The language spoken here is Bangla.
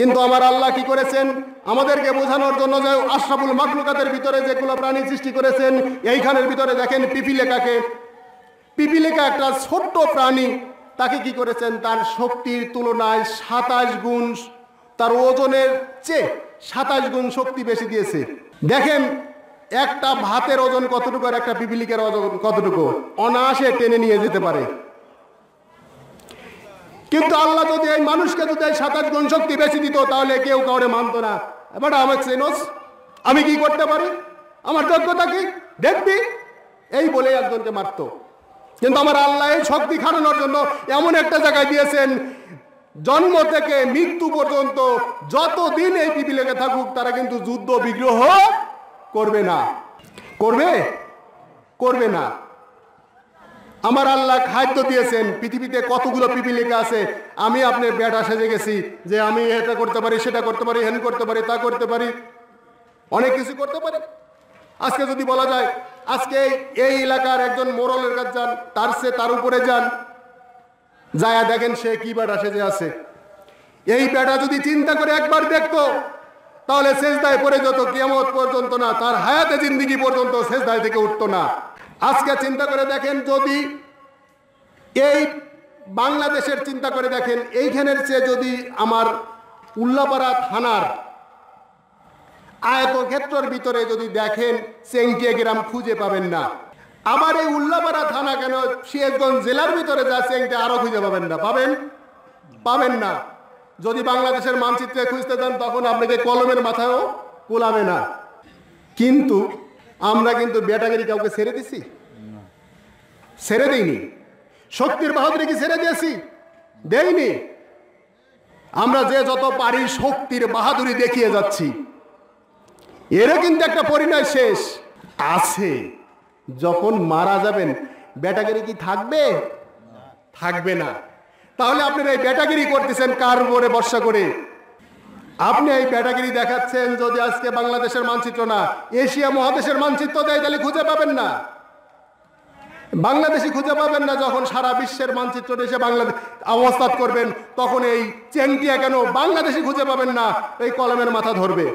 কিন্তু আমার আল্লাহ কি করেছেন? আমাদেরকে বোঝানোর জন্য যে আশরাফুল মাকলুকাতের ভিতরে যেগুলো প্রাণী সৃষ্টি করেছেন, এইখানের ভিতরে দেখেন পিপিলেকাকে। পিপিলিকা একটা ছোট্ট প্রাণী, তাকে কি করেছেন? তার শক্তির তুলনায় সাতাশ গুণ তার ওজনের চেয়ে সাতাশ গুণ শক্তি বেশি দিয়েছে। দেখেন, একটা ভাতের ওজন কতটুকু আর একটা পিপিলিকার ওজন কতটুকু? অনায়াসে টেনে নিয়ে যেতে পারে। কিন্তু আল্লাহ যদি এই মানুষকে যদি এই সাতাশ গুণ শক্তি বেশি দিত, তাহলে কেউ কাউরে মানতো না। এবার আমার চেনোস আমি কি করতে পারি? আমার যোগ্যতা কি? দেখবি। এই বলে একজনকে মারতো। কিন্তু আমার আল্লাহ এই শক্তি খাটানোর জন্য এমন একটা জায়গায় দিয়েছেন, জন্ম থেকে মৃত্যু পর্যন্ত যতদিন এই পৃথিবী লেগে থাকুক, তারা কিন্তু যুদ্ধ বিগ্রহ করবে না। করবে? করবে না। আমার আল্লাহ খাদ্য দিয়েছেন। পৃথিবীতে কতগুলো পিপিলিকা আছে? আমি আপনার বেটা সেজে গেছি যে আমি এটা করতে পারি, সেটা করতে পারি, হেন করতে পারি, তা করতে পারি। অনেক কিছু করতে পারি। আজকে যদি বলা যায়, আজকে এই- এলাকার একজন মোরলের কাছে যান, তার সে তার উপরে যান। যায়া দেখেন সে কি বেটা সেজে আছে। এই বেটা যদি চিন্তা করে একবার দেখতো, তাহলে শেষদায় পড়ে যেত, কিয়ামত পর্যন্ত না, তার হায়াতে জিন্দিগি পর্যন্ত শেষদায় থেকে উঠতো না। আজকে চিন্তা করে দেখেন যদি এই বাংলাদেশের চিন্তা করে দেখেন, এইখানের চেয়ে যদি আমার উল্লাপাড়া থানার আয়তক্ষেত্রের ভিতরে যদি দেখেন, চেংটিয়া গ্রাম খুঁজে পাবেন না। আবার এই উল্লাপাড়া থানা কেন সিরাজগঞ্জ জেলার ভিতরে যা চেংটে আরও খুঁজে পাবেন না। পাবেন? পাবেন না। যদি বাংলাদেশের মানচিত্রে খুঁজতে যান, তখন আপনাকে কলমের মাথায়ও কোলাবে না। কিন্তু আমরা কিন্তু বেটাগিরি কাউকে ছেড়ে দিছি? ছেড়ে দিইনি। শক্তির বাহাদুরি কি ছেড়ে দিয়েছি? দেইনি। আমরা যে যত পারি শক্তির বাহাদুরি দেখিয়ে যাচ্ছি। এরও কিন্তু একটা পরিণয় শেষ। আছে। যখন মারা যাবেন বেটাগিরি কি থাকবে? থাকবে না। তাহলে আপনারা এই বেটাগিরি করতেছেন কার উপরে বর্ষা করে? আপনি এই ব্যাটাগিরি দেখাচ্ছেন যদি আজকে বাংলাদেশের মানচিত্র না, এশিয়া মহাদেশের মানচিত্র দেয়, তাহলে খুঁজে পাবেন না। বাংলাদেশি খুঁজে পাবেন না যখন সারা বিশ্বের মানচিত্র এসে বাংলাদেশ অবস্থাত করবেন, তখন এই চেংটিয়া কেন বাংলাদেশি খুঁজে পাবেন না, এই কলমের মাথা ধরবে।